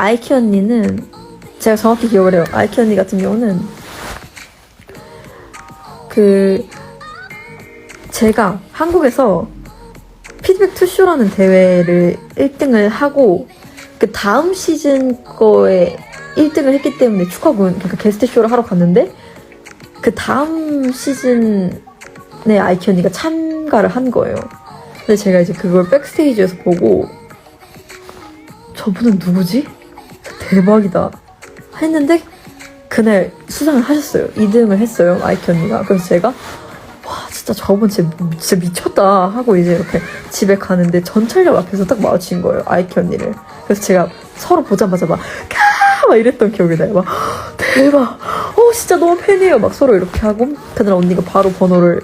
아이키 언니는 제가 정확히 기억을 해요. 아이키 언니 같은 경우는 그 제가 한국에서 피드백 투쇼라는 대회를 1등을 하고 그 다음 시즌 거에 1등을 했기 때문에 축하군 그러니까 게스트 쇼를 하러 갔는데 그 다음 시즌에 아이키 언니가 참가를 한 거예요. 근데 제가 이제 그걸 백스테이지에서 보고 저분은 누구지? 대박이다. 했는데 그날 수상을 하셨어요. 2등을 했어요. 아이키 언니가. 그래서 제가 와 진짜 저분 진짜, 진짜 미쳤다 하고 이제 이렇게 집에 가는데 전철역 앞에서 딱 마주친 거예요. 아이키 언니를. 그래서 제가 서로 보자마자 막 캬! 막 이랬던 기억이 나요. 막 대박. 어 진짜 너무 팬이에요. 막 서로 이렇게 하고 그날 언니가 바로 번호를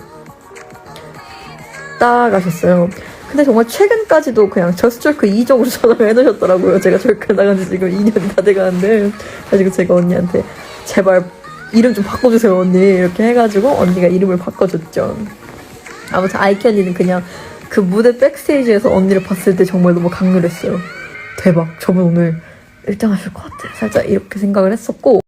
따가셨어요. 근데 정말 최근까지도 그냥 저스트로크 2적으로 전화를 해놓으셨더라고요. 제가 저렇게 나간 지 지금 2년이 다 돼가는데. 그래가지고 제가 언니한테 제발 이름 좀 바꿔주세요, 언니. 이렇게 해가지고 언니가 이름을 바꿔줬죠. 아무튼 아이키 언니는 그냥 그 무대 백스테이지에서 언니를 봤을 때 정말 너무 강렬했어요. 대박. 저분 오늘 1등 하실 것 같아. 살짝 이렇게 생각을 했었고.